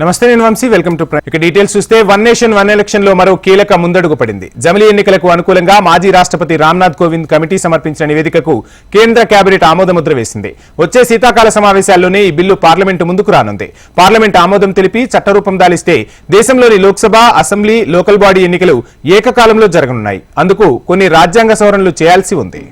నమస్తే నేను Vamsi. Welcome to ఇక డీటెయిల్స్ చూస్తే వన్ నేషన్ వన్ ఎలక్షన్లో మరో కీలక ముందడుగు పడింది. జమిలీ ఎన్నికలకు అనుకూలంగా మాజీ రాష్ట్రపతి రామ్నాథ్ కోవింద్ కమిటీ సమర్పించిన నివేదికకు కేంద్ర కేబినెట్ ఆమోదముద్ర వేసింది. వచ్చే శీతాకాల సమావేశాల్లోనే ఈ బిల్లు పార్లమెంటు ముందుకు రానుంది. పార్లమెంట్ ఆమోదం తెలిపి చట్టరూపం దాలిస్తే దేశంలోని లోక్సభ అసెంబ్లీ లోకల్ బాడీ ఎన్నికలు ఏకకాలంలో జరగనున్నాయి. అందుకు కొన్ని రాజ్యాంగ సవరణలు చేయాల్సి ఉంది.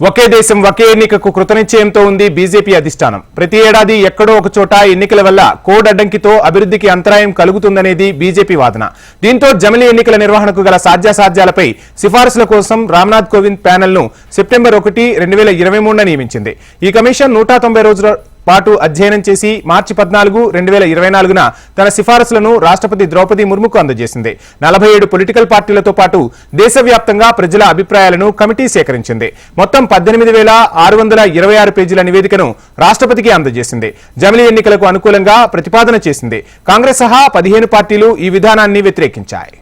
ఒకే దేశం ఒకే ఎన్నికకు కృతనిశ్చయంతో ఉంది బీజేపీ అధిష్టానం. ప్రతి ఏడాది ఎక్కడో ఒక చోట ఎన్నికల వల్ల కోడ్ అడ్డంకితో అభివృద్ధికి అంతరాయం కలుగుతుందనేది బీజేపీ వాదన. దీంతో జమిలి ఎన్నికల నిర్వహణకు గల సాధ్యాసాధ్యాలపై సిఫార్సుల కోసం రామ్నాథ్ కోవింద్ ప్యానెల్ను సెప్టెంబర్ ఒకటి రెండు వేల ఇరవై మూడున నియమించింది. ఈ కమిషన్ నూట తొంభై రోజుల పాటు అధ్యయనం చేసి మార్చి పద్నాలుగు రెండు వేల ఇరవై నాలుగున తన సిఫారసులను రాష్ట్రపతి ద్రౌపది ముర్ముకు అందజేసింది. నలభై ఏడు పొలిటికల్ పార్టీలతో పాటు దేశవ్యాప్తంగా ప్రజల అభిప్రాయాలను కమిటీ సేకరించింది. మొత్తం పద్దెనిమిది వేల ఆరు వందల ఇరవై ఆరు పేజీల నివేదికను రాష్ట్రపతికి అందజేసింది. జమిలీ ఎన్నికలకు అనుకూలంగా ప్రతిపాదన చేసింది. కాంగ్రెస్ సహా పదిహేను పార్టీలు ఈ విధానాన్ని వ్యతిరేకించాయి.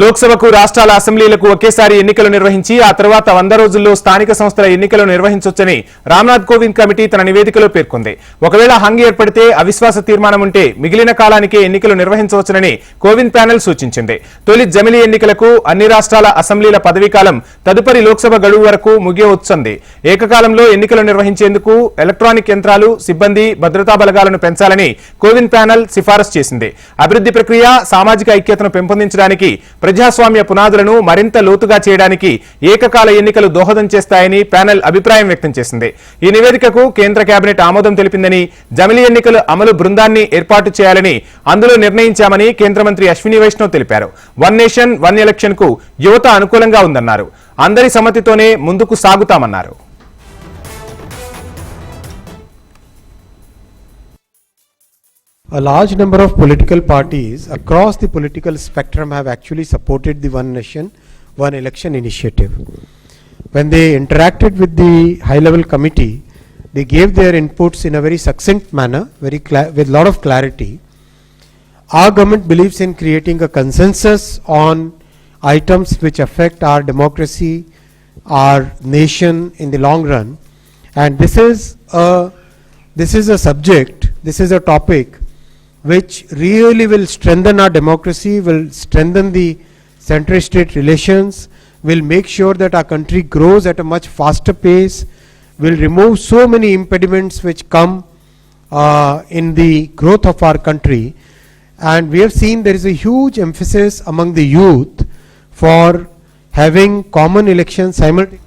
లోక్సభకు రాష్ట్రాల అసెంబ్లీలకు ఒకేసారి ఎన్నికలు నిర్వహించి ఆ తర్వాత వంద రోజుల్లో స్థానిక సంస్థల ఎన్నికలు నిర్వహించొచ్చని రామ్నాథ్ కోవింద్ కమిటీ తన నివేదికలో పేర్కొంది. ఒకవేళ హంగ్ ఏర్పడితే అవిశ్వాస తీర్మానం ఉంటే మిగిలిన కాలానికే ఎన్నికలు నిర్వహించవచ్చునని కోవింద్ ప్యానెల్ సూచించింది. తొలి జమిలీ ఎన్నికలకు అన్ని రాష్ట్రాల అసెంబ్లీల పదవీకాలం తదుపరి లోక్సభ గడువు వరకు ముగియవచ్చుంది ఏకకాలంలో ఎన్నికలు నిర్వహించేందుకు ఎలక్ట్రానిక్ యంత్రాలు సిబ్బంది భద్రతా బలగాలను పెంచాలని కోవింద్ ప్యానెల్ సిఫారసు చేసింది. అభివృద్ధి ప్రక్రియ సామాజిక ఐక్యతను పెంపొందించడానికి ప్రజాస్వామ్య పునాదులను మరింత లోతుగా చేయడానికి ఏకకాల ఎన్నికలు దోహదం చేస్తాయని ప్యానెల్ అభిప్రాయం వ్యక్తం చేసింది. ఈ నివేదికకు కేంద్ర కేబినెట్ ఆమోదం తెలిపిందని జమిలి ఎన్నికల అమలు బృందాన్ని ఏర్పాటు చేయాలని అందులో నిర్ణయించామని కేంద్ర మంత్రి అశ్విని వైష్ణవ్ తెలిపారు. వన్ నేషన్ వన్ ఎలక్షన్కు యువత అనుకూలంగా ఉందన్నారు. అందరి సమ్మతితోనే ముందుకు సాగుతామన్నారు. A large number of political parties across the political spectrum have actually supported the One Nation, One Election initiative. When they interacted with the high level committee, they gave their inputs in a very succinct manner, very with lot of clarity. Our government believes in creating a consensus on items which affect our democracy, our nation in the long run. And this is a, this is a subject, this is a topic which really will strengthen our democracy, will strengthen the center-state relations, will make sure that our country grows at a much faster pace, will remove so many impediments which come uh, in the growth of our country. And we have seen there is a huge emphasis among the youth for having common elections simultaneously.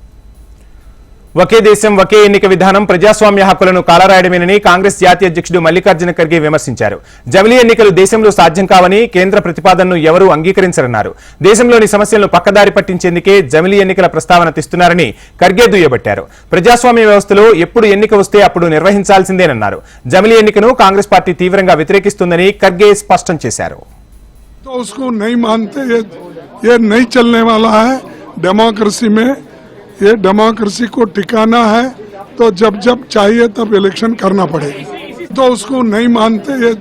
ఒకే దేశం ఒకే ఎన్నిక విధానం ప్రజాస్వామ్య హక్కులను కాలరాయడమేనని కాంగ్రెస్ జాతీయ అధ్యక్షుడు మల్లికార్జున ఖర్గే విమర్శించారు జమిలీ ఎన్నికలు దేశంలో సాధ్యం కావని కేంద్ర ప్రతిపాదనను ఎవరూ అంగీకరించరన్నారు దేశంలోని సమస్యలను పక్కదారి పట్టించేందుకే జమిలీ ఎన్నికల ప్రస్తావన తెస్తున్నారని ఖర్గే దుయ్యబట్టారు ప్రజాస్వామ్య వ్యవస్థలో ఎప్పుడు ఎన్నిక వస్తే అప్పుడు నిర్వహించాల్సిందేనన్నారు జమిలీ ఎన్నికను కాంగ్రెస్ పార్టీ తీవ్రంగా వ్యతిరేకిస్తుందని ఖర్గే స్పష్టం చేశారు तो उसको नहीं मानते ये ये नहीं चलने वाला है डेमोक्रेसी में ये डेमोक्रेसी को टिकाना है तो जब जब चाहिए तब इलेक्शन करना पड़ेगा। तो उसको नहीं मानते, ये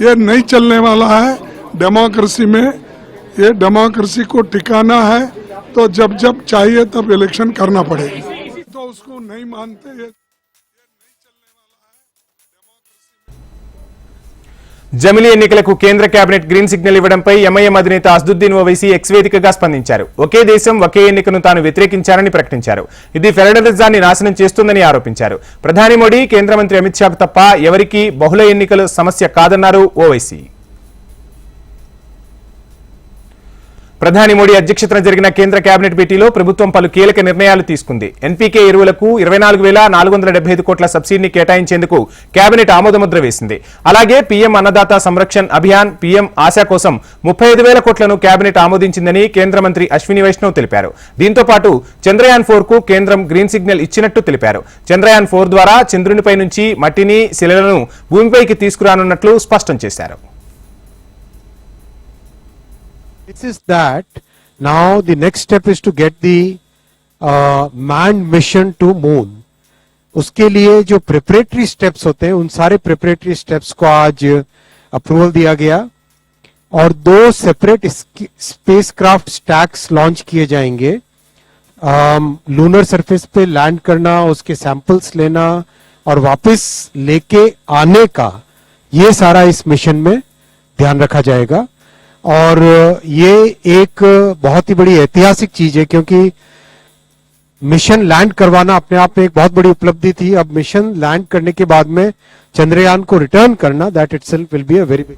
ये नहीं चलने वाला है। डेमोक्रेसी में ये डेमोक्रेसी को टिकाना है तो जब जब चाहिए तब इलेक्शन करना पड़ेगा। तो उसको नहीं मानते, ये జమిలీ ఎన్నికలకు కేంద్ర కేబినెట్ గ్రీన్ సిగ్నల్ ఇవ్వడంపై ఎంఐఎం అధినేత అస్దుద్దీన్ ఓవైసీ ఎక్స్ వేదికగా స్పందించారు. ఒకే దేశం ఒకే ఎన్నికను తాను వ్యతిరేకించారని ప్రకటించారు. ఇది ఫెడరలిజాన్ని నాశనం చేస్తుందని ఆరోపించారు. ప్రధాని మోడీ కేంద్ర మంత్రి అమిత్ షాకు తప్ప ఎవరికీ బహుళ ఎన్నికలు సమస్య కాదన్నారు ఓవైసీ. ప్రధాని మోడీ అధ్యక్షతన జరిగిన కేంద్ర కేబినెట్ భేటీలో ప్రభుత్వం పలు కీలక నిర్ణయాలు తీసుకుంది. ఎన్పీకే ఎరువులకు ఇరవై నాలుగు వేల నాలుగు వందల డెబ్బై ఐదు కోట్ల సబ్సిడీని కేటాయించేందుకు కేబినెట్ ఆమోదముద్ర వేసింది అలాగే పీఎం అన్నదాత సంరక్షణ్ అభియాన్ పీఎం ఆశా కోసం ముప్పై ఐదు వేల కోట్లను కేబినెట్ ఆమోదించిందని కేంద్ర మంత్రి అశ్విని వైష్ణవ్ తెలిపారు. దీంతో పాటు చంద్రయాన్ ఫోర్కు కేంద్రం గ్రీన్ సిగ్నల్ ఇచ్చినట్టు తెలిపారు. చంద్రయాన్ ఫోర్ ద్వారా చంద్రునిపై నుంచి మట్టిని శిలలను భూమిపైకి తీసుకురానున్నట్లు స్పష్టం చేశారు. This is that now the next step is to get the uh, manned mission to moon. उसके लिए जो प्रिपरेटरी स्टेप्स होते हैं उन सारे प्रिपरेटरी स्टेप्स को आज अप्रूवल दिया गया और दो separate spacecraft stacks launch किए जाएँगे लूनर सरफेस पे लैंड करना उसके सैंपल्स लेना और वापस लेके आने का ये सारा इस मिशन में ध्यान रखा जाएगा और ये एक बहुत ही बड़ी ऐतिहासिक चीज़ है क्योंकि मिशन लैंड करवाना अपने आप में एक बहुत बड़ी उपलब्धि थी। अब मिशन लैंड करने के बाद में चंद्रयान को रिटर्न करना, that it will be a very big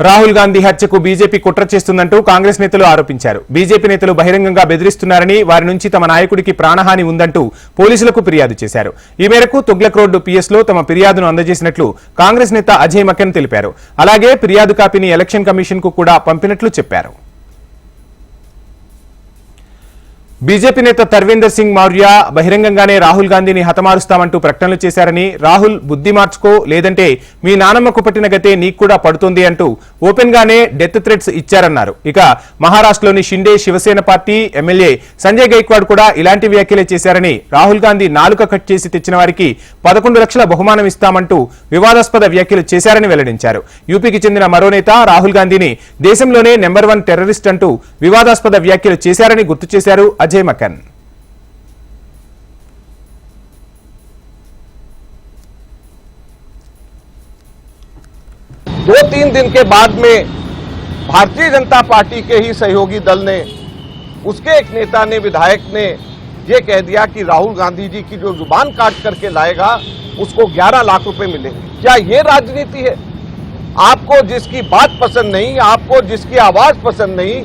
Rahul Gandhi హత్యకు బీజేపీ కుట్ర చేస్తుందంటూ కాంగ్రెస్ నేతలు ఆరోపించారు. బీజేపీ నేతలు బహిరంగంగా బెదిరిస్తున్నారని వారి నుంచి తమ నాయకుడికి ప్రాణహాని ఉందంటూ పోలీసులకు ఫిర్యాదు చేశారు. ఈ మేరకు తుగ్లక్ రోడ్డు పిఎస్లో తమ ఫిర్యాదును అందజేసినట్లు కాంగ్రెస్ నేత అజయ్ మకెన్ తెలిపారు. అలాగే ఫిర్యాదు కాపీని ఎలక్షన్ కమిషన్కు కూడా పంపినట్లు చెప్పారు. బీజేపీ నేత తర్వీందర్ సింగ్ మౌర్య బహిరంగంగానే రాహుల్ గాంధీని హతమారుస్తామంటూ ప్రకటనలు చేశారని రాహుల్ బుద్ధి మార్చుకో లేదంటే మీ నానమ్మకు పట్టిన గతే నీకు కూడా పడుతుంది అంటూ ఓపెన్ గానే డెత్ థ్రెట్స్ ఇచ్చారన్నారు. ఇక మహారాష్ట్రలోని షిండే శివసేన పార్టీ ఎమ్మెల్యే సంజయ్ గైక్వాడ్ కూడా ఇలాంటి వ్యాఖ్యలే చేశారని రాహుల్ గాంధీ నాలుక కట్ చేసి తెచ్చిన వారికి పదకొండు లక్షల బహుమానం ఇస్తామంటూ వివాదాస్పద వ్యాఖ్యలు చేశారని వెల్లడించారు. యూపీకి చెందిన మరో నేత రాహుల్ గాంధీని దేశంలోనే నెంబర్ వన్ టెర్రరిస్ట్ అంటూ వివాదాస్పద వ్యాఖ్యలు చేశారని గుర్తు చేశారు അജയ് മക്കൻ दो तीन दिन के बाद में भारतीय जनता पार्टी के ही सहयोगी दल ने, उसके एक नेता ने, विधायक ने यह कह दिया कि राहुल गांधी जी की जो ज़ुबान काट करके लाएगा, उसको 11 लाख रुपए मिलेंगे। क्या ये राजनीति है? आपको जिसकी बात पसंद नहीं, आपको जिसकी आवाज़ पसंद नहीं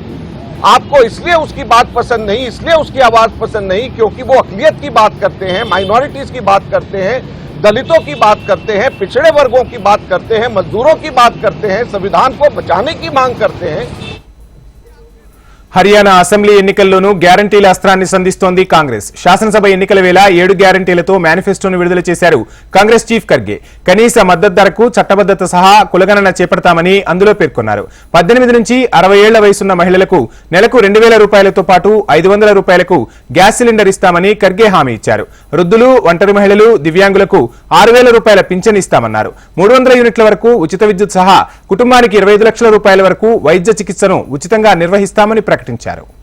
आपको इसलिए उसकी बात पसंद नहीं, इसलिए उसकी आवाज़ पसंद नहीं, क्योंकि वो अकलियत की बात करते हैं माइनॉरिटीज की बात करते हैं, दलितों की बात करते हैं, पिछड़े वर्गों की बात करते हैं, मजदूरों की बात करते हैं, संविधान को बचाने की मांग करते हैं। హర్యానా అసెంబ్లీ ఎన్నికల్లోనూ గ్యారంటీల అస్త్రాన్ని సంధిస్తోంది కాంగ్రెస్. శాసనసభ ఎన్నికల వేళ ఏడు గ్యారంటీలతో మేనిఫెస్టోను విడుదల చేశారు కాంగ్రెస్ చీఫ్ ఖర్గే. కనీస మద్దతు ధరకు చట్టబద్దత సహా కులగణన చేపడతామని అందులో పేర్కొన్నారు. పద్దెనిమిది నుంచి అరవై ఏళ్ళ వయసున్న మహిళలకు నెలకు రెండు వేల రూపాయలతో పాటు ఐదు వందల రూపాయలకు గ్యాస్ సిలిండర్ ఇస్తామని ఖర్గే హామీ ఇచ్చారు. వృద్ధులు ఒంటరి మహిళలు దివ్యాంగులకు ఆరు వేల రూపాయల పింఛన్ ఇస్తామన్నారు. మూడు వందల యూనిట్ల వరకు ఉచిత విద్యుత్ సహా కుటుంబానికి ఇరవై ఐదు లక్షల రూపాయల వరకు వైద్య చికిత్సను ఉచితంగా నిర్వహిస్తామని ప్రకటించారు. ప్రకటించారు.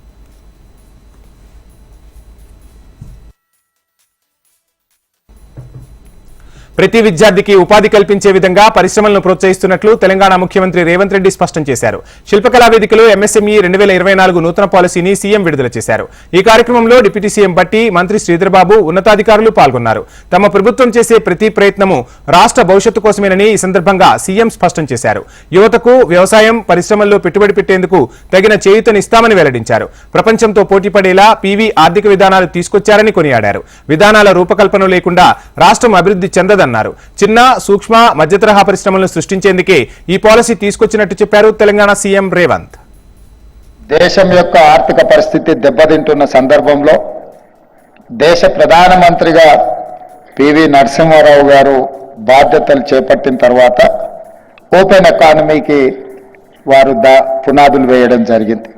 ప్రతి విద్యార్థికి ఉపాధి కల్పించే విధంగా పరిశ్రమలను ప్రోత్సహిస్తున్నట్లు తెలంగాణ ముఖ్యమంత్రి రేవంత్ రెడ్డి స్పష్టం చేశారు. శిల్పకళా వేదికలో ఎంఎస్ఎంఈ రెండు వేల ఇరవై నాలుగు నూతన పాలసీని సీఎం విడుదల చేశారు. ఈ కార్యక్రమంలో డిప్యూటీ సీఎం బట్టి మంత్రి శ్రీధర్బాబు ఉన్నతాధికారులు పాల్గొన్నారు. తమ ప్రభుత్వం చేసే ప్రతి ప్రయత్నము రాష్ట్ర భవిష్యత్తు కోసమేనని ఈ సందర్భంగా సీఎం స్పష్టం చేశారు. యువతకు వ్యవసాయం పరిశ్రమల్లో పెట్టుబడి పెట్టేందుకు తగిన చేయూతనిస్తామని వెల్లడించారు. ప్రపంచంతో పోటీపడేలా పీవీ ఆర్థిక విధానాలు తీసుకొచ్చారని కొనియాడారు. విధానాల రూపకల్పన లేకుండా రాష్ట్రం అభివృద్ధి అన్నారు. చిన్న సూక్ష్మ మధ్యతరహా పరిశ్రమలను సృష్టించేందుకే ఈ పాలసీ తీసుకొచ్చినట్టు చెప్పారు తెలంగాణ సీఎం రేవంత్. దేశం యొక్క ఆర్థిక పరిస్థితి దెబ్బతింటున్న సందర్భంలో దేశ ప్రధానమంత్రిగా పివి నరసింహారావు గారు బాధ్యతలు చేపట్టిన తర్వాత ఓపెన్ ఎకానమీకి వారు దా పునాదులు వేయడం జరిగింది.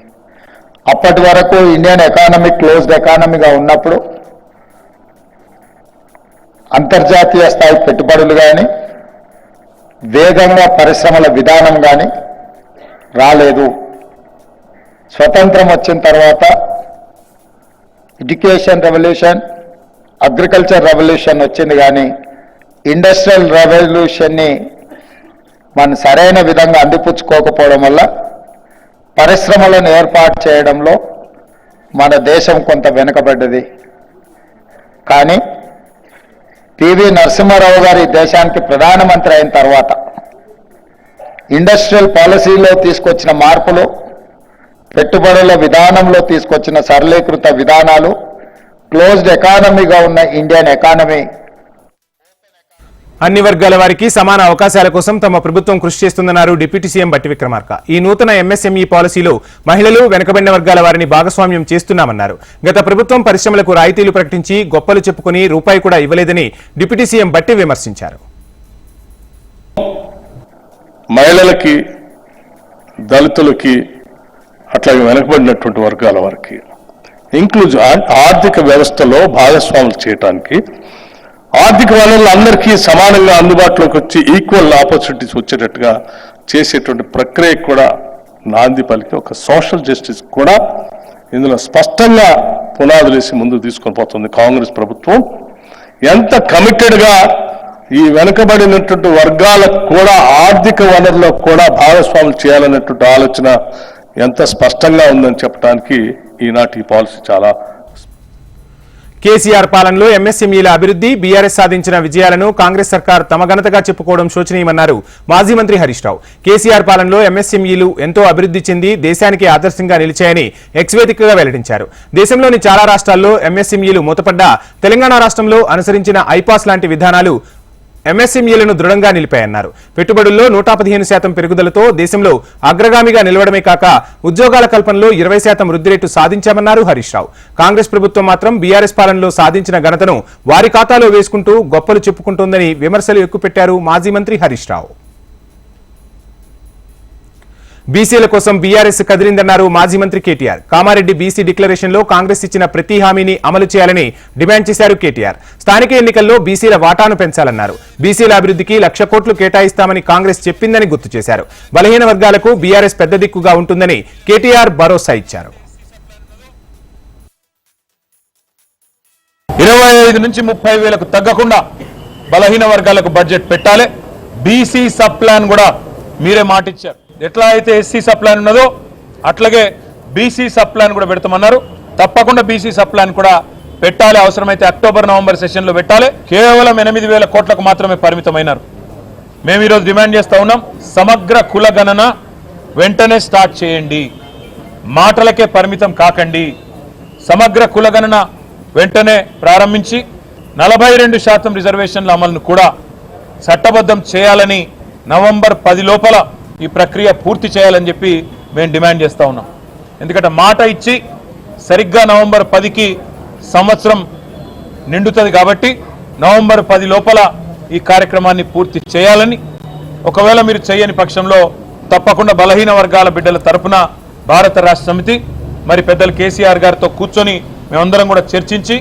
అప్పటి వరకు ఇండియన్ ఎకానమీ క్లోజ్డ్ ఎకానమీగా ఉన్నప్పుడు అంతర్జాతీయ స్థాయి పెట్టుబడులు కానీ వేగంగా పరిశ్రమల విధానం కానీ రాలేదు. స్వతంత్రం వచ్చిన తర్వాత ఎడ్యుకేషన్ రెవల్యూషన్ అగ్రికల్చర్ రెవల్యూషన్ వచ్చింది కానీ ఇండస్ట్రియల్ రెవల్యూషన్ని మనం సరైన విధంగా అందిపుచ్చుకోకపోవడం వల్ల పరిశ్రమలను ఏర్పాటు చేయడంలో మన దేశం కొంత వెనుకబడ్డది. కానీ పివి నరసింహారావు గారి దేశానికి ప్రధానమంత్రి అయిన తర్వాత ఇండస్ట్రియల్ పాలసీలో తీసుకొచ్చిన మార్పులు పెట్టుబడుల విధానంలో తీసుకొచ్చిన సరళీకృత విధానాలు క్లోజ్డ్ ఎకానమీగా ఉన్న ఇండియన్ ఎకానమీ అన్ని వర్గాల వారికి సమాన అవకాశాల కోసం తమ ప్రభుత్వం కృషి చేస్తుందన్నారు డిప్యూటీ సీఎం బట్టి విక్రమార్క. ఈ నూతన ఎంఎస్ఎంఈ పాలసీలో మహిళలు వెనుకబడిన వర్గాల వారిని భాగస్వామ్యం చేస్తున్నామన్నారు. గత ప్రభుత్వం పరిశ్రమలకు రాయితీలు ప్రకటించి గొప్పలు చెప్పుకుని రూపాయి కూడా ఇవ్వలేదని డిప్యూటీ సీఎం బట్టి విమర్శించారు. మహిళలకి దళితులకి అట్లాగే వెనకబడినటువంటి వర్గాల వారికి ఇంక్లూజ్ ఆర్థిక వ్యవస్థలో భాగస్వాములు చేయడానికి ఆర్థిక వనరులు అందరికీ సమానంగా అందుబాటులోకి వచ్చి ఈక్వల్ ఆపర్చునిటీస్ వచ్చేటట్టుగా చేసేటువంటి ప్రక్రియ కూడా నాంది పలికి ఒక సోషల్ జస్టిస్ కూడా ఇందులో స్పష్టంగా పునాదులు వేసి ముందుకు తీసుకొని పోతుంది కాంగ్రెస్ ప్రభుత్వం. ఎంత కమిటెడ్గా ఈ వెనుకబడినటువంటి వర్గాలకు కూడా ఆర్థిక వనరులకు కూడా భాగస్వాములు చేయాలన్నటువంటి ఆలోచన ఎంత స్పష్టంగా ఉందని చెప్పడానికి ఈనాటి ఈ పాలసీ చాలా కేసీఆర్ పాలనలో ఎంఎస్ఎంఈల అభివృద్ధి బీఆర్ఎస్ సాధించిన విజయాలను కాంగ్రెస్ సర్కార్ తమ ఘనతగా చెప్పుకోవడం శోచనీయమన్నారు మాజీ మంత్రి హరీష్ రావు. కేసీఆర్ పాలనలో ఎంఎస్ఎంఈలు ఎంతో అభివృద్ధి చెంది దేశానికి ఆదర్శంగా నిలిచాయని ఎక్స్వేదికగా వెల్లడించారు. దేశంలోని చాలా రాష్ట్రాల్లో ఎంఎస్ఎంఈలు మూతపడ్డా తెలంగాణ రాష్ట్రంలో అనుసరించిన ఐపాస్ లాంటి విధానాలు ఎంఎస్ఎంఈలను దృఢంగా నిలిపాయన్నారు. పెట్టుబడుల్లో నూట పదిహేను శాతం పెరుగుదలతో దేశంలో అగ్రగామిగా నిలవడమే కాక ఉద్యోగాల కల్పనలో ఇరవై శాతం వృద్ధి రేటు సాధించామన్నారు హరీష్ రావు. కాంగ్రెస్ ప్రభుత్వం మాత్రం బీఆర్ఎస్ పాలనలో సాధించిన ఘనతను వారి ఖాతాలో వేసుకుంటూ గొప్పలు చెప్పుకుంటోందని విమర్శలు ఎక్కుపెట్టారు మాజీ మంత్రి హరీష్ రావు. బీసీల కోసం బీఆర్ఎస్ కదిలిందన్నారు మాజీ మంత్రి కేటీఆర్. కామారెడ్డి బీసీ డిక్లరేషన్లో కాంగ్రెస్ ఇచ్చిన ప్రతి హామీని అమలు చేయాలని డిమాండ్ చేశారు కేటీఆర్. స్థానిక ఎన్నికల్లో బీసీల వాటాను పెంచాలన్నారు. బీసీల అభివృద్ధికి లక్ష కోట్లు కేటాయిస్తామని కాంగ్రెస్ చెప్పిందని గుర్తు చేశారు. బలహీన వర్గాలకు బీఆర్ఎస్ పెద్ద దిక్కుగా ఉంటుందని కేటీఆర్ భరోసా ఇచ్చారు. ఇరవై ఐదు నుంచి ముప్పై వేలకు తగ్గకుండా బలహీన వర్గాలకు బడ్జెట్ పెట్టాలి. బీసీ సబ్ ప్లాన్ కూడా మీరే మాటిచ్చారు. ఎట్లా అయితే ఎస్సీ సప్లాన్ ఉన్నదో అట్లాగే బీసీ సప్లాన్ కూడా పెడతామన్నారు. తప్పకుండా బీసీ సప్లాన్ కూడా పెట్టాలి. అవసరమైతే అక్టోబర్ నవంబర్ సెషన్లో పెట్టాలి. కేవలం ఎనిమిది వేల కోట్లకు మాత్రమే పరిమితమైనారు. మేము ఈరోజు డిమాండ్ చేస్తూ ఉన్నాం సమగ్ర కుల గణన వెంటనే స్టార్ట్ చేయండి. మాటలకే పరిమితం కాకండి. సమగ్ర కుల గణన వెంటనే ప్రారంభించి నలభై రెండు శాతం రిజర్వేషన్ల అమలును కూడా చట్టబద్ధం చేయాలని నవంబర్ పది లోపల ఈ ప్రక్రియ పూర్తి చేయాలని చెప్పి మేము డిమాండ్ చేస్తూ ఉన్నాం. ఎందుకంటే మాట ఇచ్చి సరిగ్గా నవంబర్ పదికి సంవత్సరం నిండుతుంది కాబట్టి నవంబర్ పది లోపల ఈ కార్యక్రమాన్ని పూర్తి చేయాలని ఒకవేళ మీరు చేయని పక్షంలో తప్పకుండా బలహీన వర్గాల బిడ్డల తరపున భారత రాష్ట్ర సమితి మరి పెద్దలు కేసీఆర్ గారితో కూర్చొని మేమందరం కూడా చర్చించి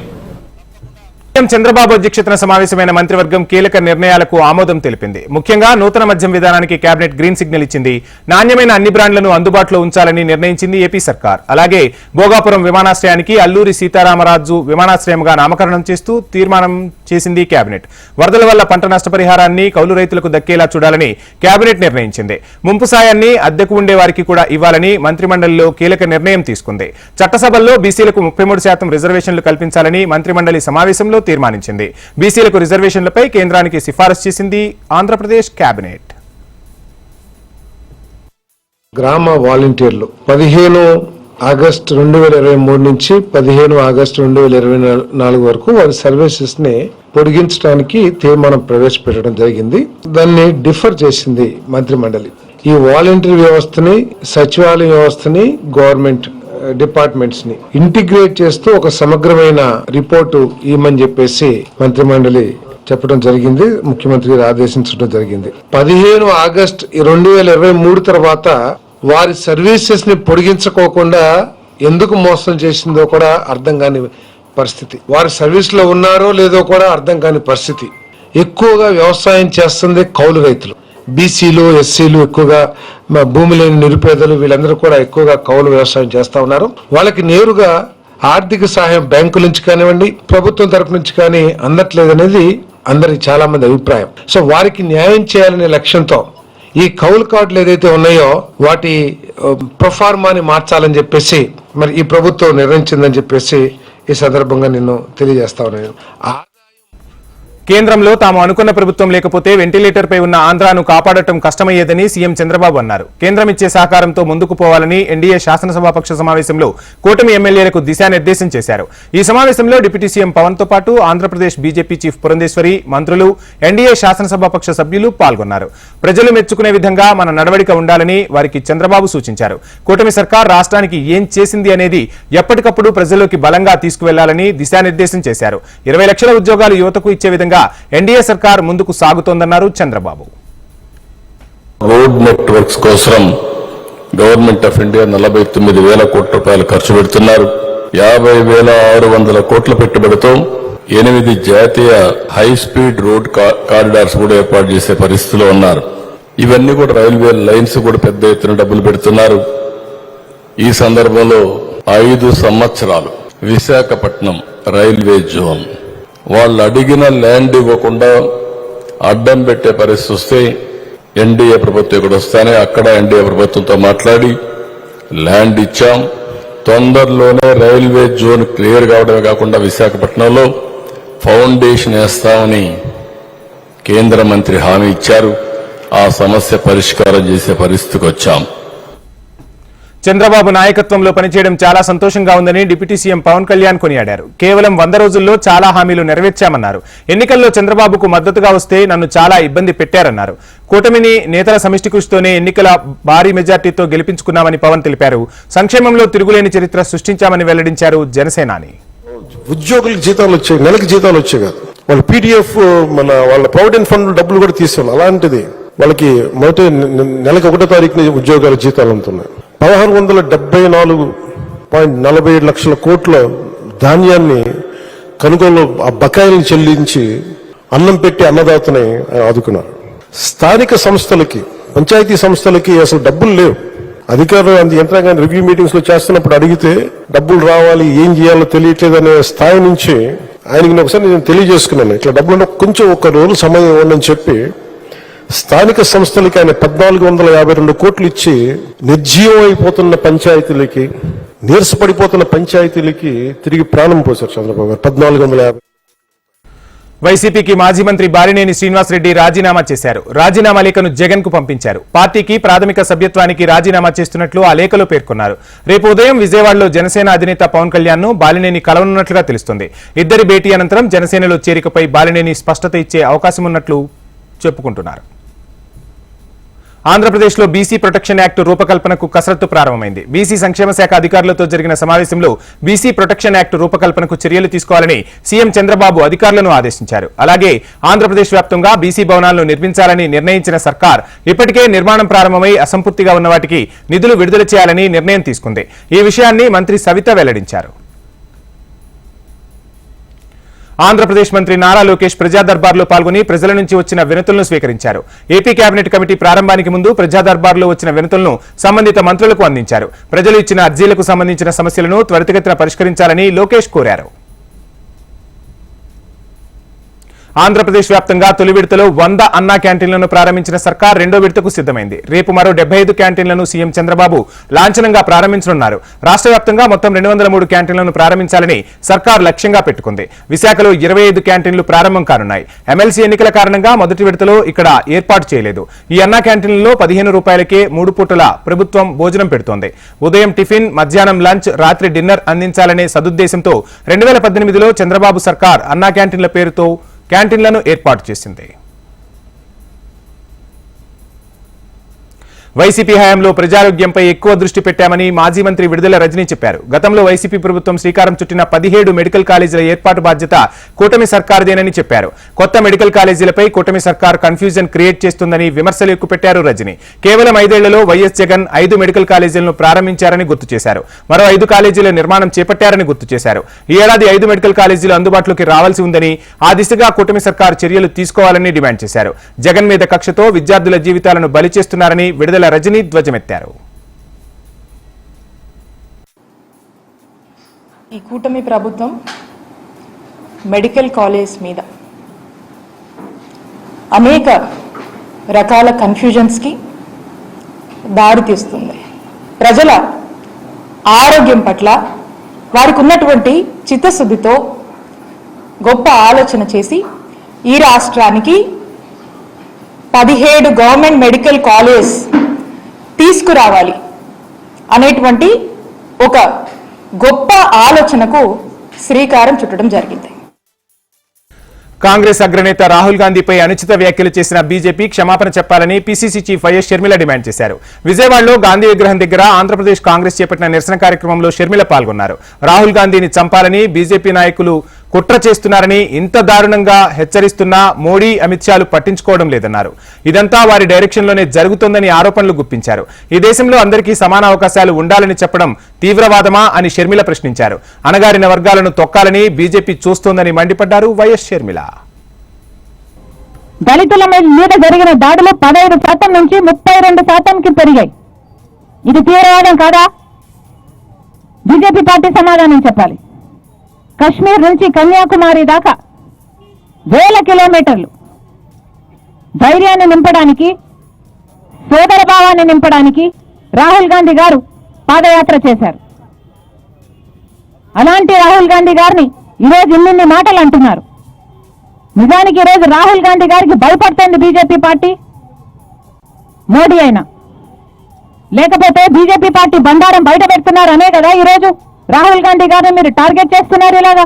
సీఎం చంద్రబాబు అధ్యక్షతన సమావేశమైన మంత్రివర్గం కీలక నిర్ణయాలకు ఆమోదం తెలిపింది. ముఖ్యంగా నూతన మద్యం విధానానికి కేబినెట్ గ్రీన్ సిగ్నల్ ఇచ్చింది. నాణ్యమైన అన్ని బ్రాండ్లను అందుబాటులో ఉంచాలని నిర్ణయించింది ఏపీ సర్కార్. అలాగే భోగాపురం విమానాశ్రయానికి అల్లూరి సీతారామరాజు విమానాశ్రయంగా నామకరణం చేస్తూ తీర్మానం చేసింది కేబినెట్ వరదల వల్ల పంట నష్టపరిహారాన్ని కౌలు రైతులకు దక్కేలా చూడాలని కేబినెట్ నిర్ణయించింది. ముంపు సాయాన్ని అద్దెకు ఉండే వారికి కూడా ఇవ్వాలని మంత్రిమండలిలో కీలక నిర్ణయం తీసుకుంది. చట్టసభల్లో బీసీలకు ముప్పై మూడు శాతం రిజర్వేషన్లు కల్పించాలని మంత్రిమండలి సమావేశంలో తీర్మానించింది. బీసీలకు రిజర్వేషన్లపై కేంద్రానికి సిఫారసు చేసింది ఆంధ్రప్రదేశ్ కేబినెట్ గ్రామ వాలంటీర్లు పదిహేను ఆగస్ట్ రెండు వేల ఇరవై మూడు నుంచి పదిహేను ఆగస్టు రెండు వేల ఇరవై నాలుగు వరకు వారి సర్వీసెస్ని పొడిగించడానికి తీర్మానం ప్రవేశపెట్టడం జరిగింది. దాన్ని డిఫర్ చేసింది మంత్రి మండలి ఈ వాలంటీర్ వ్యవస్థని సచివాలయ వ్యవస్థని గవర్నమెంట్ డిపార్ట్మెంట్స్ని ఇంటిగ్రేట్ చేస్తూ ఒక సమగ్రమైన రిపోర్టు ఇవ్వమని చెప్పేసి మంత్రి మండలి చెప్పడం జరిగింది. ముఖ్యమంత్రి గారు ఆదేశించడం జరిగింది. పదిహేను ఆగస్ట్ రెండు వేల ఇరవై మూడు తర్వాత వారి సర్వీసెస్ని పొడిగించుకోకుండా ఎందుకు మోసం చేసిందో కూడా అర్థం కాని పరిస్థితి. వారి సర్వీస్లో ఉన్నారో లేదో కూడా అర్థం కాని పరిస్థితి. ఎక్కువగా వ్యవసాయం చేస్తుంది కౌలు రైతులు. బీసీలు ఎస్సీలు ఎక్కువగా భూమి లేని నిరుపేదలు వీళ్ళందరూ కూడా ఎక్కువగా కౌలు వ్యవసాయం చేస్తూ ఉన్నారు. వాళ్ళకి నేరుగా ఆర్థిక సహాయం బ్యాంకుల నుంచి కానివ్వండి ప్రభుత్వం తరపు నుంచి కానీ అందట్లేదనేది అందరి చాలా మంది అభిప్రాయం. సో వారికి న్యాయం చేయాలనే లక్ష్యంతో ఈ కౌలు కార్డులు ఏదైతే ఉన్నాయో వాటి ప్రొఫార్మాని మార్చాలని చెప్పేసి మరి ఈ ప్రభుత్వం నిర్ణయించిందని చెప్పేసి ఈ సందర్భంగా నేను తెలియజేస్తా ఉన్నాను. కేంద్రంలో తాము అనుకున్న ప్రభుత్వం లేకపోతే వెంటిలేటర్ పై ఉన్న ఆంధ్రాను కాపాడటం కష్టమయ్యేదని సీఎం చంద్రబాబు అన్నారు. కేంద్రం ఇచ్చే సహకారంతో ముందుకు పోవాలని ఎన్డీఏ శాసనసభాపక్ష సమావేశంలో కూటమి ఎమ్మెల్యేలకు దిశానిర్దేశం చేశారు. ఈ సమావేశంలో డిప్యూటీ సీఎం పవన్తో పాటు ఆంధ్రప్రదేశ్ బీజేపీ చీఫ్ పురంధేశ్వరి మంత్రులు ఎన్డీఏ శాసనసభాపక్ష సభ్యులు పాల్గొన్నారు. ప్రజలు మెచ్చుకునే విధంగా మన నడవడిక ఉండాలని వారికి చంద్రబాబు సూచించారు. కూటమి సర్కార్ రాష్ట్రానికి ఏం చేసింది అనేది ఎప్పటికప్పుడు ప్రజల్లోకి బలంగా తీసుకువెళ్ళాలని దిశానిర్దేశం చేశారు. ఇరవై లక్షల ఉద్యోగాలు యువతకు ఇచ్చే విధంగా ఎన్డీఏ సర్కార్ ముందుకు సాగుతోందన్నారు చంద్రబాబు. రోడ్ నెట్వర్క్స్ కోసం గవర్నమెంట్ ఆఫ్ ఇండియా నలభై తొమ్మిది వేల కోట్ల రూపాయలు ఖర్చు పెడుతున్నారు. యాభై వేల ఆరు వందల కోట్ల పెట్టుబడితో ఎనిమిది జాతీయ హై స్పీడ్ రోడ్ కారిడార్స్ కూడా ఏర్పాటు చేసే పరిస్థితిలో ఉన్నారు. ఇవన్నీ కూడా రైల్వే లైన్స్ కూడా పెద్ద ఎత్తున డబ్బులు పెడుతున్నారు. ఈ సందర్భంలో ఐదు సంవత్సరాలు విశాఖపట్నం రైల్వే జోన్. వాళ్ళు అడిగిన ల్యాండ్ ఇవ్వకుండా అడ్డం పెట్టే పరిస్థితి వస్తే ఎన్డీఏ ప్రభుత్వం ఇక్కడ వస్తానే అక్కడ ఎన్డీఏ ప్రభుత్వంతో మాట్లాడి ల్యాండ్ ఇచ్చాం. తొందరలోనే రైల్వే జోన్ క్లియర్ కావడమే కాకుండా విశాఖపట్నంలో ఫౌండేషన్ వేస్తామని కేంద్ర మంత్రి హామీ ఇచ్చారు. ఆ సమస్య పరిష్కారం చేసే పరిస్థితికి వచ్చాం. చంద్రబాబు నాయకత్వంలో పనిచేయడం చాలా సంతోషంగా ఉందని డిప్యూటీ సీఎం పవన్ కళ్యాణ్ కొనియాడారు. కేవలం వంద రోజుల్లో చాలా హామీలు నెరవేర్చామన్నారు. ఎన్నికల్లో చంద్రబాబుకు మద్దతుగా వస్తే నన్ను చాలా ఇబ్బంది పెట్టారన్నారు. కూటమిని నేతల సమిష్టి కృషితోనే ఎన్నికల భారీ మెజార్టీతో గెలిపించుకున్నామని పవన్ తెలిపారు. సంక్షేమంలో తిరుగులేని చరిత్ర సృష్టించామని వెల్లడించారు జనసేనాని. ఉద్యోగులకు జీతాలు వచ్చాయి నెలకి జీతాలు వచ్చాయి కాదు. వాళ్ళ పీడిఎఫ్ మన వాళ్ళ ప్రావిడెంట్ ఫండ్ డబ్బులు కూడా తీసుకోవాలి అలాంటిది వాళ్ళకి మొదటి నెలకి ఒకటో తారీఖున ఉద్యోగాల జీతాలు అందుతున్నాయి. పదహారు వందల డెబ్బై నాలుగు పాయింట్ నలభై ఏడు లక్షల కోట్ల ధాన్యాన్ని కనుగోలు ఆ బకాయిల్ని చెల్లించి అన్నం పెట్టి అన్నదాతని ఆయన ఆదుకున్నారు. స్థానిక సంస్థలకి పంచాయతీ సంస్థలకి అసలు డబ్బులు లేవు. అధికారులు అంత యంత్రాంగాన్ని రివ్యూ మీటింగ్స్లో చేస్తున్నప్పుడు అడిగితే డబ్బులు రావాలి ఏం చేయాలో తెలియట్లేదు అనే స్థాయి నుంచి ఆయనకి నేను ఒకసారి నేను తెలియజేసుకున్నాను. ఇట్లా డబ్బులు కొంచెం ఒక రోజు సమయం ఇవ్వండి అని చెప్పి స్థానిక సంస్థలకి ఆయన పద్నాలుగు వందల యాభై రెండు కోట్లు ఇచ్చి నిర్జీవం అయిపోతున్న పంచాయతీలకి నీరసపడిపోతున్న పంచాయతీలకి తిరిగి ప్రాణం పోశారు చంద్రబాబు గారు. పద్నాలుగు వందల యాభై వైసీపీకి మాజీ మంత్రి బాలినేని శ్రీనివాసరెడ్డి రాజీనామా చేశారు. రాజీనామా లేఖను జగన్కు పంపించారు. పార్టీకి ప్రాథమిక సభ్యత్వానికి రాజీనామా చేస్తున్నట్లు ఆ లేఖలో పేర్కొన్నారు. రేపు ఉదయం విజయవాడలో జనసేన అధినేత పవన్ కళ్యాణ్ను బాలినేని కలవనున్నట్లుగా తెలుస్తుంది. ఇద్దరి భేటీ అనంతరం జనసేనలో చేరికపై బాలినేని స్పష్టత ఇచ్చే అవకాశం ఉన్నట్లు చెప్పుకుంటున్నారు. ఆంధ్రప్రదేశ్లో బీసీ ప్రొటెక్షన్ యాక్ట్ రూపకల్పనకు కసరత్తు ప్రారంభమైంది. బీసీ సంక్షేమ శాఖ అధికారులతో జరిగిన సమావేశంలో బీసీ ప్రొటెక్షన్ యాక్ట్ రూపకల్పనకు చర్యలు తీసుకోవాలని సీఎం చంద్రబాబు అధికారులను ఆదేశించారు. అలాగే ఆంధ్రప్రదేశ్ వ్యాప్తంగా బీసీ భవనాలను నిర్మించాలని నిర్ణయించిన సర్కార్ ఇప్పటికే నిర్మాణం ప్రారంభమై అసంపూర్తిగా ఉన్న వాటికి నిధులు విడుదల చేయాలని నిర్ణయం తీసుకుంది. ఈ విషయాన్ని మంత్రి సవిత వెల్లడించారు. ఆంధ్రప్రదేశ్ మంత్రి నారా లోకేష్ ప్రజా దర్బార్లో పాల్గొని ప్రజల నుంచి వచ్చిన వినతులను స్వీకరించారు. ఏపీ కేబినెట్ కమిటీ ప్రారంభానికి ముందు ప్రజా దర్బార్లో వచ్చిన వినతులను సంబంధిత మంత్రులకు అందించారు. ప్రజలు ఇచ్చిన అర్జీలకు సంబంధించిన సమస్యలను త్వరితగతిన పరిష్కరించాలని లోకేష్ కోరారు. ఆంధ్రప్రదేశ్ వ్యాప్తంగా తొలి విడతలో వంద అన్నా క్యాంటీన్లను ప్రారంభించిన సర్కార్ రెండో విడతకు సిద్ధమైంది. రేపు మరో డెబ్బై ఐదు క్యాంటీన్లను సీఎం చంద్రబాబు లాంఛనంగా ప్రారంభించనున్నారు. రాష్ట్ర వ్యాప్తంగా మొత్తం రెండు వందల మూడు క్యాంటీన్లను ప్రారంభించాలని సర్కార్ లక్ష్యంగా పెట్టుకుంది. విశాఖలో ఇరవై ఐదు క్యాంటీన్లు ప్రారంభం కానున్నాయి. ఎమ్మెల్సీ ఎన్నికల కారణంగా మొదటి విడతలో ఇక్కడ ఏర్పాటు చేయలేదు. ఈ అన్నా క్యాంటీన్లలో పదిహేను రూపాయలకే మూడు పూటల ప్రభుత్వం భోజనం పెడుతోంది. ఉదయం టిఫిన్ మధ్యాహ్నం లంచ్ రాత్రి డిన్నర్ అందించాలనే సదుద్దేశంతో రెండు వేల పద్దెనిమిదిలో చంద్రబాబు సర్కార్ అన్నా క్యాంటీన్ల పేరుతో క్యాంటీన్లను ఏర్పాటు చేసింది. వైసీపీ హయాంలో ప్రజారోగ్యంపై ఎక్కువ దృష్టి పెట్టామని మాజీ మంత్రి విడుదల రజనీ చెప్పారు. గతంలో వైసీపీ ప్రభుత్వం శ్రీకారం చుట్టిన పదిహేడు మెడికల్ కాలేజీల ఏర్పాటు బాధ్యత కూటమి సర్కార్దేనని చెప్పారు. కొత్త మెడికల్ కాలేజీలపై కూటమి సర్కార్ కన్ఫ్యూజన్ క్రియేట్ చేస్తుందని విమర్శలు ఎక్కుపెట్టారు రజనీ. కేవలం ఐదేళ్ళలో వైఎస్ జగన్ ఐదు మెడికల్ కాలేజీలను ప్రారంభించారని గుర్తు చేశారు. మరో ఐదు కాలేజీల నిర్మాణం చేపట్టారని గుర్తు చేశారు. ఈ ఏడాది ఐదు మెడికల్ కాలేజీలు అందుబాటులోకి రావాల్సి ఉందని ఆ దిశగా కూటమి సర్కార్ చర్యలు తీసుకోవాలని డిమాండ్ చేశారు. జగన్ మీద కక్షతో విద్యార్థుల జీవితాలను బలి చేస్తున్నారని విడుదల రజనీ ధ్వజమెత్తారు. ఈ కూటమి ప్రభుత్వం మెడికల్ కాలేజ్ మీద అనేక రకాల కన్ఫ్యూజన్స్కి దారితీస్తుంది ప్రజల ఆరోగ్యం పట్ల వారికి ఉన్నటువంటి చిత్తశుద్ధితో గొప్ప ఆలోచన చేసి ఈ రాష్ట్రానికి పదిహేడు గవర్నమెంట్ మెడికల్ కాలేజ్ తీసుకురావాలి అనేటువంటి ఒక గొప్ప ఆలోచనకు శ్రీకారం చుట్టడం జరిగింది. కాంగ్రెస్ అగ్రనేత రాహుల్ గాంధీపై అనుచిత వ్యాఖ్యలు చేసిన బీజేపీ క్షమాపణ చెప్పాలని PCC chief YS Sharmila demand చేశారు. విజయవాడలో గాంధీ విగ్రహం దగ్గర ఆంధ్రప్రదేశ్ కాంగ్రెస్ చేపట్టిన నిరసన కార్యక్రమంలో షర్మిల పాల్గొన్నారు. రాహుల్ గాంధీని చంపాలని బీజేపీ నాయకులు కుట్ర చేస్తున్నారని ఇంత దారుణంగా హెచ్చరిస్తున్నా మోడీ అమిత్ షాలు పట్టించుకోవడం లేదన్నారు. ఇదంతా వారి డైరెక్షన్లోనే జరుగుతోందని ఆరోపణలు గుప్పించారు. ఈ దేశంలో అందరికీ సమాన అవకాశాలు ఉండాలని చెప్పడం తీవ్రవాదమా అని షర్మిల ప్రశ్నించారు. అణగారిన వర్గాలను తొక్కాలని బీజేపీ చూస్తోందని మండిపడ్డారు వైఎస్ షర్మిల. దళితుల మీద- జరిగిన దాడులు పదహైదు శాతం నుంచి ముప్పై రెండు శాతంకి పెరిగాయి. ఇది తీవ్రవాదం కాదా? బీజేపీ పార్టీ సమాధానం చెప్పాలి. కశ్మీర్ నుంచి కన్యాకుమారి దాకా వేల కిలోమీటర్లు. ధైర్యాన్ని నింపడానికి సోదర భావాన్ని నింపడానికి రాహుల్ గాంధీ గారు పాదయాత్ర చేశారు. అలాంటి రాహుల్ గాంధీ గారిని ఈరోజు ఇన్నిన్ని మాటలు అంటున్నారు. నిజానికి ఈరోజు రాహుల్ గాంధీ గారికి భయపడుతుంది బీజేపీ పార్టీ. మోడీ అయినా. లేకపోతే బీజేపీ పార్టీ బండారం బయట పెడుతున్నారు అనే కదా ఈరోజు రాహుల్ గాంధీ గారిని మీరు టార్గెట్ చేస్తున్నారు ఇలాగా?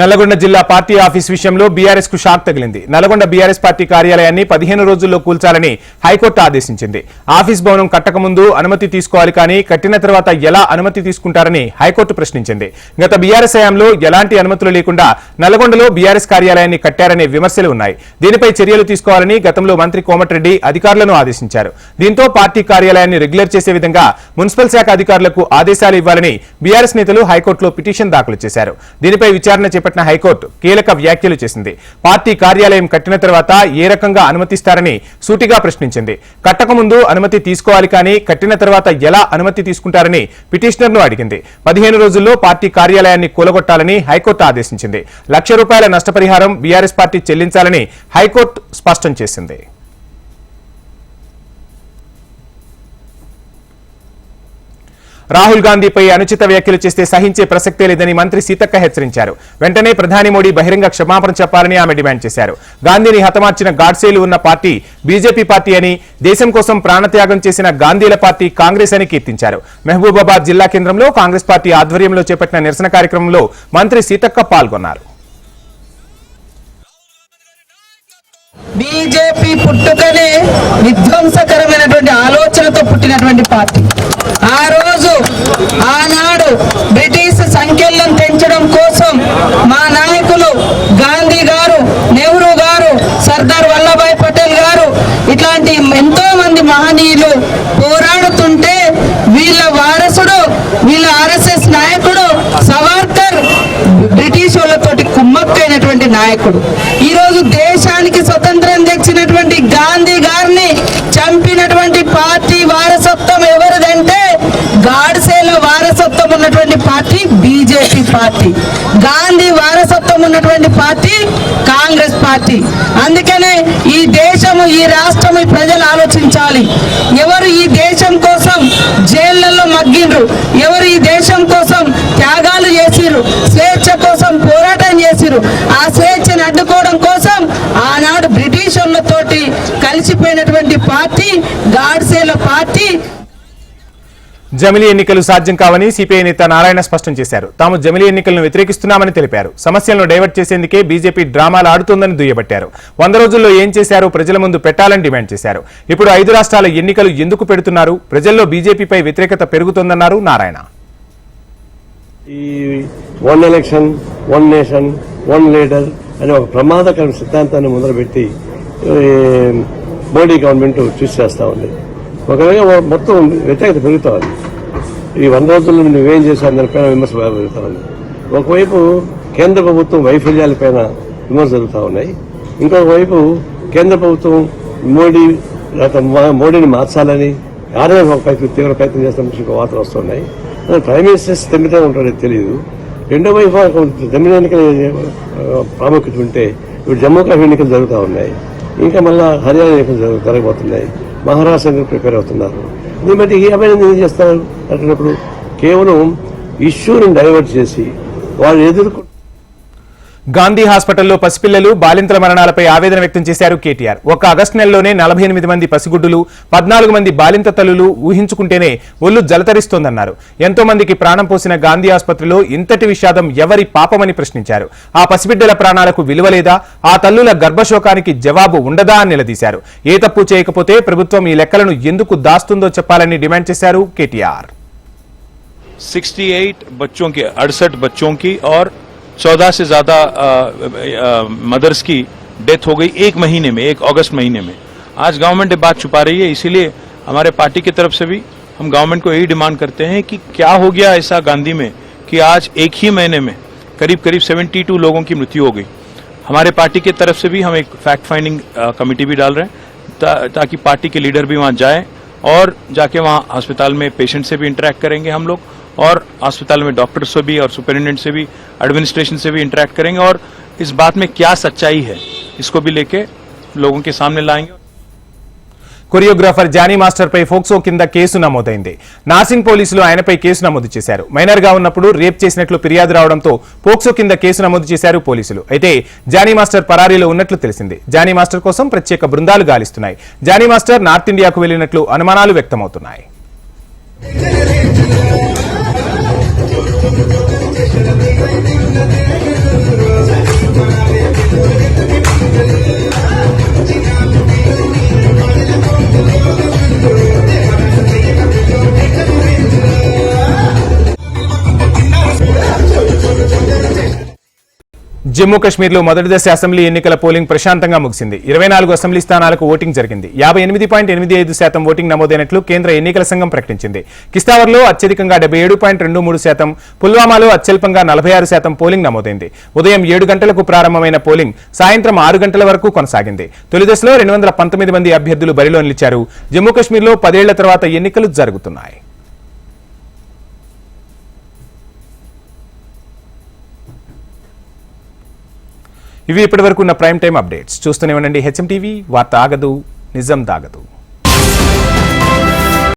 నల్లగొండ జిల్లా పార్టీ ఆఫీస్ విషయంలో బీఆర్ఎస్కు షాక్ తగిలింది. నల్లగొండ బీఆర్ఎస్ పార్టీ కార్యాలయాన్ని పదిహేను రోజుల్లో కూల్చాలని హైకోర్టు ఆదేశించింది. ఆఫీస్ భవనం కట్టకముందు అనుమతి తీసుకోవాలి కానీ కట్టిన తర్వాత ఎలా అనుమతి తీసుకుంటారని హైకోర్టు ప్రశ్నించింది. గత బీఆర్ఎస్ హయాంలో ఎలాంటి అనుమతులు లేకుండా నల్లగొండలో బీఆర్ఎస్ కార్యాలయాన్ని కట్టారనే విమర్శలు ఉన్నాయి. దీనిపై చర్యలు తీసుకోవాలని గతంలో మంత్రి కోమటిరెడ్డి అధికారులను ఆదేశించారు. దీంతో పార్టీ కార్యాలయాన్ని రెగ్యులర్ చేసే విధంగా మున్సిపల్ శాఖ అధికారులకు ఆదేశాలు ఇవ్వాలని బీఆర్ఎస్ నేతలు హైకోర్టులో పిటిషన్ దాఖలు చేశారు. దీనిపై విచారణ చేపట్టిన హైకోర్టు కీలక వ్యాఖ్యలు చేసింది. పార్టీ కార్యాలయం కట్టిన తర్వాత ఏ రకంగా అనుమతిస్తారని సూటిగా ప్రశ్నించింది. కట్టకముందు అనుమతి తీసుకోవాలి కానీ కట్టిన తర్వాత ఎలా అనుమతి తీసుకుంటారని పిటిషనర్ను అడిగింది. పదిహేను రోజుల్లో పార్టీ కార్యాలయాన్ని కూలగొట్టాలని హైకోర్టు ఆదేశించింది. లక్ష రూపాయల నష్టపరిహారం బీఆర్ఎస్ పార్టీ చెల్లించాలని హైకోర్టు స్పష్టం చేసింది. రాహుల్ గాంధీపై అనుచిత వ్యాఖ్యలు చేస్తే సహించే ప్రసక్తే లేదని మంత్రి సీతక్క హెచ్చరించారు. వెంటనే ప్రధాని మోడీ బహిరంగ క్షమాపణ చెప్పాలని ఆమె డిమాండ్ చేశారు. గాంధీని హతమార్చిన గాడ్సేలు ఉన్న పార్టీ బీజేపీ పార్టీ అని దేశం కోసం ప్రాణత్యాగం చేసిన గాంధీల పార్టీ కాంగ్రెస్ అని కీర్తించారు. మహబూబాబాద్ జిల్లా కేంద్రంలో కాంగ్రెస్ పార్టీ ఆధ్వర్యంలో చేపట్టిన నిరసన కార్యక్రమంలో మంత్రి సీతక్క పాల్గొన్నారు. బీజేపీ పుట్టుకనే విధ్వంసకరమైనటువంటి ఆలోచనతో పుట్టినటువంటి పార్టీ. ఆ రోజు ఆనాడు బ్రిటిష్ సంఖ్యలను పెంచడం కోసం మా నాయకులు గాంధీ గారు నెహ్రూ గారు సర్దార్ వల్లభాయ్ పటేల్ గారు ఇట్లాంటి ఎంతో మంది మహనీయులు పోరాడుతుంటే వీళ్ళ వారసుడు వీళ్ళ ఆర్ఎస్ఎస్ నాయకుడు సవార్కర్ బ్రిటిష్ వాళ్ళతోటి కుమ్మక్కైనటువంటి నాయకుడు. ఈ రోజు దేశానికి స్వతంత్రం తెచ్చినటువంటి గాంధీ గారిని చంపినటువంటి పార్టీ వారసత్వం ఎవరిదంటే గాడ్సేల వారసత్వం ఉన్నటువంటి పార్టీ బీజేపీ పార్టీ. గాంధీ వారసత్వం ఉన్నటువంటి పార్టీ కాంగ్రెస్ పార్టీ. అందుకనే ఈ దేశము ఈ రాష్ట్రం ఈ ప్రజలు ఆలోచించాలి. ఎవరు ఈ దేశం కోసం జైళ్ళలో మగ్గిండ్రు? ఎవరు ఈ దేశం కోసం త్యాగాలు చేసిరు స్వేచ్ఛ కోసం పోరాటం చేసిరు ఆ స్వేచ్ఛను అడ్డుకోవడం కోసం ఆనాడు బ్రిటిషర్లతోటి కలిసిపోయినటువంటి పార్టీ గాడ్సేల పార్టీ జమిలీ ఎన్నికలు సాధ్యం కావని సిపిఐ నేత నారాయణ స్పష్టం చేశారు. తాము జమిలీ ఎన్నికలను వ్యతిరేకిస్తున్నామని తెలిపారు. సమస్యలను డైవర్ట్ చేసేందుకే బీజేపీ డ్రామాలు ఆడుతోందని దుయ్యబట్టారు. వంద రోజుల్లో ఏం చేశారో? ప్రజల ముందు పెట్టాలని డిమాండ్ చేశారు. ఇప్పుడు ఐదు రాష్ట్రాల ఎన్నికలు ఎందుకు పెడుతున్నారు? ప్రజల్లో బీజేపీపై వ్యతిరేకత పెరుగుతోందన్నారు నారాయణ. ఈ one election one nation one leader అనే ఒక ప్రమాదకర సిద్ధాంతాన్ని మొదలుపెట్టి మోడీ గవర్నమెంట్ చూసి చేస్తా ఉంది. ఒక మొత్తం వ్యతిరేకత పెరుగుతుంది. ఈ వంద రోజుల్లో నువ్వేం చేశావు దానిపైన విమర్శ పెరుగుతుంది ఒకవైపు కేంద్ర ప్రభుత్వం వైఫల్యాలపైన విమర్శ జరుగుతూ ఉన్నాయి. ఇంకొకవైపు కేంద్ర ప్రభుత్వం మోడీ లేకపోతే మోడీని మార్చాలని ఆర్ఎస్ ఒక ప్రయత్నం తీవ్ర ప్రయత్నం చేస్తున్న ఒక వార్తలు వస్తున్నాయి. ప్రైమ్ మినిస్టర్ స్థిమితే ఉంటాడో తెలియదు రెండో వైపు తమిళ ఎన్నికల ప్రాముఖ్యత ఉంటే ఇప్పుడు జమ్మూ కాశ్మీర్ ఎన్నికలు జరుగుతూ ఉన్నాయి. ఇంకా మళ్ళీ హర్యానా ఎన్నికలు జరుగు- జరగబోతున్నాయి. మహారాష్ట్ర ప్రిపేర్ అవుతున్నారు. దీన్ని బట్టి ఈ అభివృద్ధి ఏం చేస్తారు? అంటున్నప్పుడు కేవలం ఇష్యూని డైవర్ట్ చేసి వాళ్ళు ఎదుర్కొ గాంధీ హాస్పిటల్లో పసిపిల్లలు బాలింతల మరణాలపై ఆవేదన వ్యక్తం చేశారు కేటీఆర్ ఒక ఆగస్టు నెలలోనే నలభై ఎనిమిది మంది పసిగుడ్డులు పద్నాలుగు మంది బాలింత తల్లులు ఊహించుకుంటేనే ఒళ్ళు జలతరిస్తోందన్నారు ఎంతో మందికి ప్రాణం పోసిన గాంధీ ఆసుపత్రిలో ఇంతటి విషాదం ఎవరి పాపమని ప్రశ్నించారు ఆ పసిబిడ్డల ప్రాణాలకు విలువ లేదా ఆ తల్లుల గర్భశోకానికి జవాబు ఉండదా అని నిలదీశారు ఏ తప్పు చేయకపోతే ప్రభుత్వం ఈ లెక్కలను ఎందుకు దాస్తుందో చెప్పాలని డిమాండ్ చేశారు కేటీఆర్ 68 बच्चों के अड़सठ बच्चों की और चौदह से ज़्यादा मदर्स की डेथ हो गई एक महीने में एक अगस्त महीने में। आज गवर्नमेंट ये बात छुपा रही है इसीलिए हमारे पार्टी की तरफ़ से भी हम गवर्नमेंट को यही डिमांड करते हैं कि क्या हो गया ऐसा गांधी में कि आज एक ही महीने में करीब करीब 72 लोगों की मृत्यु हो गई। हमारे पार्टी की तरफ़ से भी हम एक फैक्ट फाइंडिंग कमेटी भी डाल रहे हैं ता, ताकि पार्टी के लीडर भी वहाँ जाएँ और जाके वहाँ अस्पताल में पेशेंट से भी इंटरेक्ट करेंगे हम लोग। और अस्पताल में डॉक्टर से भी और सुपरिटेंडेंट से भी एडमिनिस्ट्रेशन से भी इंटरेक्ट करेंगे और इस बात में क्या सच्चाई है इसको भी लेके लोगों के सामने लाएंगे కొరియోగ్రాఫర్ జానీ మాస్టర్ పై ఫోక్సో కింద కేసు నమోదైంది నార్సింగ్ పోలీసులు ఆయనపై కేసు నమోదు చేశారు మైనర్ గా ఉన్నప్పుడు రేప్ చేసినట్లు ఫిర్యాదు రావడంతో పోక్సో కింద కేసు నమోదు చేశారు పోలీసులు అయితే జానీ మాస్టర్ పరారీలో ఉన్నట్లు తెలిసింది జానీ మాస్టర్ కోసం ప్రత్యేక బృందాలు గాలిస్తున్నాయి జానీ మాస్టర్ నార్త్ ఇండియాకు వెళ్లినట్లు అనుమానాలు వ్యక్తమవుతున్నాయి జమ్మూ కాశ్మీర్లో మొదటి దశ అసెంబ్లీ ఎన్నికల పోలింగ్ ప్రశాంతంగా ముగిసింది. ఇరవై నాలుగు అసెంబ్లీ స్థానాలకు ఓటింగ్ జరిగింది. యాభై ఎనిమిది పాయింట్ ఎనిమిది ఐదు శాతం ఓటింగ్ నమోదైనట్లు కేంద్ర ఎన్నికల సంఘం ప్రకటించింది. కిస్తావర్లో అత్యధికంగా డెబ్బై ఏడు పాయింట్ రెండు మూడు శాతం పుల్వామాలో అత్యల్పంగా నలభై ఆరు శాతం పోలింగ్ నమోదైంది. ఉదయం ఏడు గంటలకు ప్రారంభమైన పోలింగ్ సాయంత్రం ఆరు గంటల వరకు కొనసాగింది. తొలి దశలో రెండు వందల పంతొమ్మిది మంది అభ్యర్థులు బరిలో నిలిచారు జమ్మూ కాశ్మీర్లో పదేళ్ళ తర్వాత ఎన్నికలు జరుగుతున్నాయి. ఇవి ఇప్పటివరకు ఉన్న ప్రైమ్ టైం అప్డేట్స్. చూస్తూనే ఉండండి హెచ్ఎం టీవీ. వార్త ఆగదు నిజం దాగదు.